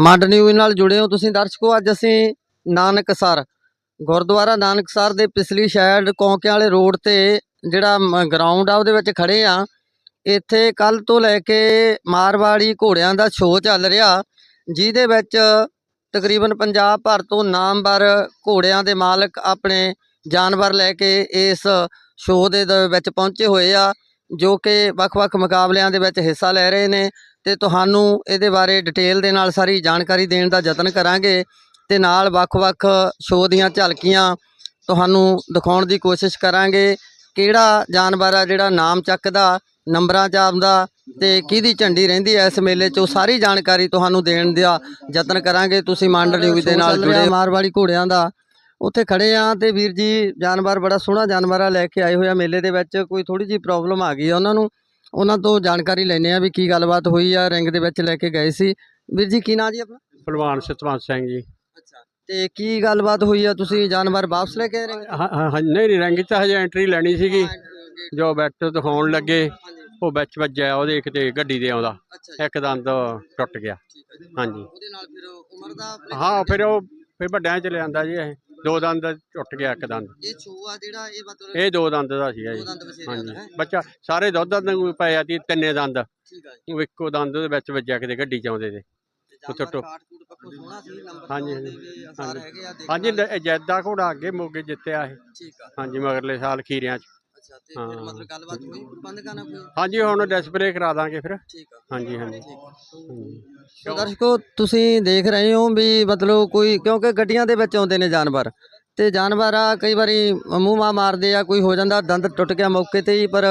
ਮਾਡ news ਨਾਲ ਜੁੜੇ ਹੋ ਤੁਸੀਂ ਦਰਸ਼ਕੋ, ਅੱਜ ਅਸੀਂ ਨਾਨਕਸਰ ਗੁਰਦੁਆਰਾ ਨਾਨਕਸਰ ਦੇ ਪਿਛਲੀ ਸਾਈਡ ਕੌਂਕਿਆਂ ਵਾਲੇ ਰੋਡ ਤੇ ਜਿਹੜਾ ਗਰਾਊਂਡ ਆ ਉਹਦੇ ਵਿੱਚ ਖੜੇ ਆ। ਇੱਥੇ ਕੱਲ ਤੋਂ ਲੈ ਕੇ ਮਾਰਵਾੜੀ ਘੋੜਿਆਂ ਦਾ ਸ਼ੋਅ ਚੱਲ ਰਿਹਾ, ਜਿਹਦੇ ਵਿੱਚ ਤਕਰੀਬਨ ਪੰਜਾਬ ਭਰ ਤੋਂ ਨਾਮਵਰ ਘੋੜਿਆਂ ਦੇ ਮਾਲਕ ਆਪਣੇ ਜਾਨਵਰ ਲੈ ਕੇ ਇਸ ਸ਼ੋਅ ਦੇ ਦ- ਵਿੱਚ ਪਹੁੰਚੇ ਹੋਏ ਆ, ਜੋ ਕਿ ਵੱਖ-ਵੱਖ ਮੁਕਾਬਲਿਆਂ ਦੇ ਵਿੱਚ ਹਿੱਸਾ ਲੈ ਰਹੇ ਨੇ। ਤੇ ਤੁਹਾਨੂੰ ਇਹਦੇ ਬਾਰੇ ਡਿਟੇਲ ਦੇ ਨਾਲ ਸਾਰੀ ਜਾਣਕਾਰੀ ਦੇਣ ਦਾ ਯਤਨ ਕਰਾਂਗੇ ਤੇ ਨਾਲ ਵੱਖ-ਵੱਖ ਸ਼ੋਅ ਦੀਆਂ ਝਲਕੀਆਂ ਤੁਹਾਨੂੰ ਦਿਖਾਉਣ ਦੀ ਕੋਸ਼ਿਸ਼ ਕਰਾਂਗੇ। ਕਿਹੜਾ ਜਾਨਵਰ ਆ, ਜਿਹੜਾ ਨਾਮ ਚੱਕਦਾ, ਨੰਬਰਾਂ 'ਚ ਆਉਂਦਾ ਤੇ ਕਿਹਦੀ ਝੰਡੀ ਰਹਿੰਦੀ ਐ ਇਸ ਮੇਲੇ 'ਚ ਉਹ ਸਾਰੀ ਜਾਣਕਾਰੀ ਤੁਹਾਨੂੰ ਦੇਣ ਦਾ ਯਤਨ ਕਰਾਂਗੇ। ਤੁਸੀਂ ਮੰਡ ਨਿਊਜ਼ ਦੇ ਨਾਲ ਜੁੜੇ ਮਾਰਵਾੜੀ ਘੋੜਿਆਂ ਦਾ। ਉੱਥੇ ਖੜੇ ਆ ਤੇ ਵੀਰ ਜੀ, ਜਾਨਵਰ ਬੜਾ ਸੋਹਣਾ ਜਾਨਵਰ ਆ, ਲੈ ਕੇ ਆਏ ਹੋਏ ਆ ਮੇਲੇ ਦੇ ਵਿੱਚ। ਕੋਈ ਥੋੜੀ ਜੀ ਪ੍ਰੋਬਲਮ ਆ ਗਈ ਆ ਉਹਨਾਂ ਨੂੰ। ਉਹਨਾਂ ਤੋਂ ਜਾਣਕਾਰੀ ਲੈਣੇ ਆ ਵੀ ਕੀ ਗੱਲਬਾਤ ਹੋਈ ਆ ਰਿੰਗ ਦੇ ਵਿੱਚ ਲੈ ਕੇ ਗਏ ਸੀ। ਵੀਰ ਜੀ ਕੀ ਨਾਂ ਜੀ ਆਪਣਾ? ਭਲਵਾਨ ਸਤਵੰਤ ਸਿੰਘ ਜੀ। ਅੱਛਾ ਤੇ ਕੀ ਗੱਲਬਾਤ ਹੋਈ ਆ? ਤੁਸੀਂ ਜਾਨਵਰ ਵਾਪਸ ਲੈ ਕੇ ਆਏ ਰਿੰਗ? ਹਾਂ ਹਾਂ ਹਾਂ, ਨਹੀਂ ਨਹੀਂ ਰੰਗ ਤਾਂ ਹਜੇ ਐਂਟਰੀ ਲੈਣੀ ਸੀਗੀ। ਜੋ ਬੈਟ ਦਿਖਾਉਣ ਲੱਗੇ ਉਹ ਵਿੱਚ ਵੱਜਿਆ ਉਹਦੇ ਕਿਤੇ ਗੱਡੀ ਦੇ ਆਉਂਦਾ। ਅੱਛਾ ਇੱਕ ਦੰਦ ਟੁੱਟ ਗਿਆ। ਹਾਂਜੀ। ਉਹਦੇ ਨਾਲ ਫਿਰ ਉਮਰ ਦਾ ਹਾਂ ਫਿਰ ਉਹ ਫਿਰ ਵੱਡਿਆਂ ਚ ਲਿਆਂਦਾ ਜੀ ਇਹ। ਦੋ ਦੰਦ ਟੁੱਟ ਗਿਆ ਇੱਕ ਦੰਦ। ਇਹ ਛੋ ਆ ਜਿਹੜਾ ਇਹ ਮਤਲਬ ਇਹ ਦੋ ਦੰਦ ਦਾ ਸੀਗਾ ਦੋ ਜੀ ਦੰਦ ਹਾਂਜੀ। ਦਾ ਹੈ ਬੱਚਾ ਸਾਰੇ ਦੁੱਧ ਦੰਦ ਨੂੰ ਪਏ ਆ ਜੀ ਤਿੰਨੇ ਦੰਦ। ਠੀਕ ਆ ਜੀ। ਉਹ ਇੱਕੋ ਦੰਦ ਦੇ ਵਿੱਚ ਵੱਜਿਆ ਕਿਤੇ ਗੱਡੀ ਚ ਆਉਂਦੇ ਤੇ। ਤੇ ਉੱਥੇ ਜਾਨਵਰ ਟੋ- ਕਾਟ ਕੂਟ ਪੱਖੋਂ ਸੋਹਣਾ ਸੀ ਨੰਬਰ ਹਾਂਜੀ, ਹਾਂਜੀ, ਹਾਂਜੀ। ਹੈਗੇ ਆ ਦੇਖਣ ਹਾਂਜੀ ਵਾਲੇ। ਲ- ਜੈਦਾ ਘੋੜਾ ਅੱਗੇ ਮੋਗੇ ਜਿੱਤਿਆ ਇਹ। ਠੀਕ ਆ। ਹਾਂਜੀ ਮਗਰਲੇ ਸਾਲ ਖੀਰਿਆਂ ਚ। ਅੱਛਾ ਤੇ ਫਿਰ ਹਾਂ। ਮਤਲਬ ਗੱਲਬਾਤ ਹੋਈ? ਪ੍ਰਬੰਧਕਾਂ ਨਾਲ ਕੋਈ? ਹਾਂਜੀ ਹੁਣ ਡਿਸਪਲੇ ਕਰਾ ਦਾਂਗੇ ਫਿਰ। ਠੀਕ ਆ। ਹਾਂਜੀ ਹਾਂਜੀ। ਠੀਕ ਆ। ਹਾਂਜੀ। ਸੋ ਦਰਸ਼ਕੋ ਤੁਸੀਂ ਦੇਖ ਰਹੇ ਹੋ ਵੀ ਮਤਲਬ ਕੋਈ ਕਿਉਂਕਿ ਗੱਡੀਆਂ ਦੇ ਵਿੱਚ ਆਉਂਦੇ ਨੇ ਜਾਨਵਰ ਤੇ ਜਾਨਵਰ ਆ ਕਈ ਵਾਰੀ ਮੂੰਹ ਮਾ ਮਾਰਦੇ ਆ ਕੋਈ ਹੋ ਜਾਂਦਾ ਦੰਦ ਟੁੱਟ ਗਿਆ ਮੌਕੇ ਤੇ ਹੀ ਪਰ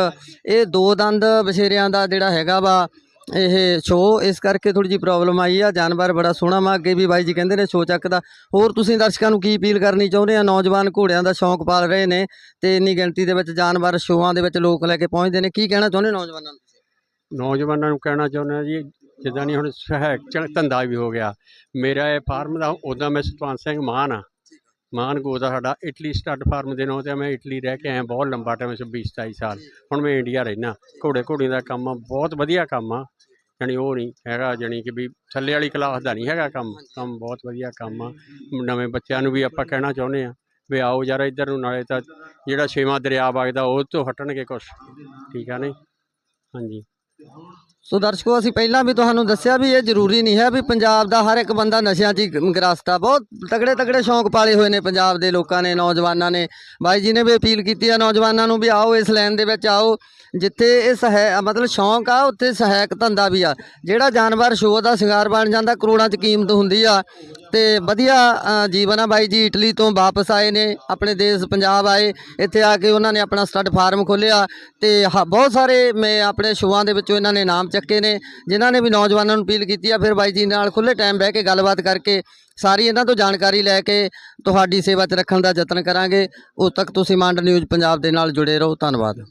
ਇਹ ਦੋ ਦੰਦ ਬਛੇਰਿਆਂ ਦਾ ਜਿਹੜਾ ਹੈਗਾ ਵਾ ਇਹ ਸ਼ੋ ਇਸ ਕਰਕੇ ਥੋੜੀ ਜੀ ਪ੍ਰੋਬਲਮ ਆਈ ਆ। ਜਾਨਵਰ ਬੜਾ ਸੋਹਣਾ ਵਾ। ਅੱਗੇ ਵੀ ਬਾਈ ਜੀ ਕਹਿੰਦੇ ਨੇ ਸ਼ੋ ਚੱਕਦਾ। ਹੋਰ ਤੁਸੀਂ ਦਰਸ਼ਕਾਂ ਨੂੰ ਕੀ ਅਪੀਲ ਕਰਨੀ ਚਾਹੁੰਦੇ ਆ? ਨੌਜਵਾਨ ਘੋੜਿਆਂ ਦਾ ਸ਼ੌਂਕ ਪਾਲ ਰਹੇ ਨੇ ਤੇ ਇੰਨੀ ਗਿਣਤੀ ਦੇ ਵਿੱਚ ਜਾਨਵਰ ਸ਼ੋਆਂ ਦੇ ਵਿੱਚ ਲੋਕ ਲੈ ਕੇ ਪਹੁੰਚਦੇ ਨੇ। ਕੀ ਕਹਿਣਾ ਚਾਹੁੰਦੇ ਨੌਜਵਾਨਾਂ ਨੂੰ ਨੌਜਵਾਨਾਂ ਨੂੰ ਕਹਿਣਾ ਚਾਹੁੰਦਾ ਜੀ, ਜਿੱਦਾਂ ਨਹੀਂ ਹੁਣ ਸਹਾਇਕ ਧੰਦਾ ਵੀ ਹੋ ਗਿਆ। ਮੇਰਾ ਇਹ ਫਾਰਮ ਦਾ ਉਦਾਂ ਮੈਂ ਸਤਵੰਤ ਸਿੰਘ ਮਾਨ ਆ। ਮਾਨ ਗੋ ਦਾ ਸਾਡਾ, ਇਟਲੀ ਸਟੱਡ ਫਾਰਮ ਦੇ ਨਾਂ ਤੇ ਮੈਂ ਇਟਲੀ ਰਹਿ ਕੇ ਆਇਆ, ਬਹੁਤ ਲੰਬਾ ਟਾਈਮ 20 27 ਸਾਲ। ਹੁਣ ਮੈਂ ਇੰਡੀਆ ਰਹਿਣਾ ਘੋੜੇ ਘੋੜੀ ਦਾ ਕੰਮ ਆ, ਬਹੁਤ ਵਧੀਆ ਕੰਮ ਆ। ਜਾਣੀ ਉਹ ਨਹੀਂ ਹੈਗਾ ਜਾਣੀ ਕਿ ਵੀ ਥੱਲੇ ਵਾਲੀ ਕਲਾਸ ਦਾ ਨਹੀਂ ਹੈਗਾ ਕੰਮ ਕੰਮ ਬਹੁਤ ਵਧੀਆ ਕੰਮ ਆ। ਨਵੇਂ ਬੱਚਿਆਂ ਨੂੰ ਵੀ ਆਪਾਂ ਕਹਿਣਾ ਚਾਹੁੰਦੇ ਆ, ਵੀ ਆਓ ਯਾਰ ਇੱਧਰ ਨੂੰ, ਨਾਲੇ ਤਾਂ ਜਿਹੜਾ ਛੇਵਾਂ ਦਰਿਆ ਵਗਦਾ, ਉਹ ਤੋਂ ਹਟਣਗੇ ਕੁਛ। ਠੀਕ ਆ ਨਹੀਂ? ਹਾਂਜੀ। ਸੋ ਦਰਸ਼ਕੋ, ਅਸੀਂ ਪਹਿਲਾਂ ਵੀ ਤੁਹਾਨੂੰ ਦੱਸਿਆ ਵੀ ਇਹ ਜ਼ਰੂਰੀ ਨਹੀਂ ਹੈ ਵੀ ਪੰਜਾਬ ਦਾ ਹਰ ਇੱਕ ਬੰਦਾ ਨਸ਼ਿਆਂ 'ਚ ਹੀ ਗ੍ਰਸਤ ਆ। ਬਹੁਤ ਤਗੜੇ ਤਗੜੇ ਸ਼ੌਂਕ ਪਾਲੇ ਹੋਏ ਨੇ ਪੰਜਾਬ ਦੇ ਲੋਕਾਂ ਨੇ, ਨੌਜਵਾਨਾਂ ਨੇ। ਬਾਈ ਜੀ ਨੇ ਵੀ ਅਪੀਲ ਕੀਤੀ ਆ, ਨੌਜਵਾਨਾਂ ਨੂੰ ਵੀ ਆਓ ਇਸ ਲਾਈਨ ਦੇ ਵਿੱਚ, ਆਓ। ਜਿੱਥੇ ਇਹ ਸਹਾਇ ਮਤਲਬ ਸ਼ੌਂਕ ਆ, ਉੱਥੇ ਸਹਾਇਕ ਧੰਦਾ ਵੀ ਆ। ਜਿਹੜਾ ਜਾਨਵਰ ਸ਼ੋਅ ਦਾ ਸ਼ਿੰਗਾਰ ਬਣ ਜਾਂਦਾ, ਕਰੋੜਾਂ 'ਚ ਕੀਮਤ ਹੁੰਦੀ ਆ। ਤੇ ਵਧੀਆ ਜੀਵਨ ਆ ਬਾਈ ਜੀ, ਇਟਲੀ ਤੋਂ ਵਾਪਸ ਆਏ ਨੇ, ਆਪਣੇ ਦੇਸ਼ ਪੰਜਾਬ ਆਏ। ਇੱਥੇ ਆ ਕੇ ਉਹਨਾਂ ਨੇ ਆਪਣਾ ਸਟੱਡ ਫਾਰਮ ਖੋਲ੍ਹਿਆ। ਤੇ ਹ- ਬਹੁਤ ਸਾਰੇ ਮੈਂ ਆਪਣੇ ਸ਼ੋਆਂ ਦੇ ਵਿੱਚ ਵਿੱਚੋਂ ਇਹਨਾਂ ਨੇ ਨਾਮ ਚੱਕੇ ਨੇ, ਜਿਨ੍ਹਾਂ ਨੇ ਵੀ ਨੌਜਵਾਨਾਂ ਨੂੰ ਅਪੀਲ ਕੀਤੀ ਆ, ਫਿਰ ਬਾਈ ਜੀ ਨਾਲ ਖੁੱਲੇ ਟਾਈਮ ਬਹਿ ਕੇ ਗੱਲਬਾਤ ਕਰਕੇ ਸਾਰੀ ਇਹਨਾਂ ਤੋਂ ਜਾਣਕਾਰੀ ਲੈ ਕੇ ਤੁਹਾਡੀ ਸੇਵਾ 'ਚ ਰੱਖਣ ਦਾ ਯਤਨ ਕਰਾਂਗੇ। ਉਦੋਂ ਤੱਕ ਤੁਸੀਂ ਮੰਡ ਨਿਊਜ਼ ਪੰਜਾਬ ਦੇ ਨਾਲ ਜੁੜੇ ਰਹੋ। ਧੰਨਵਾਦ।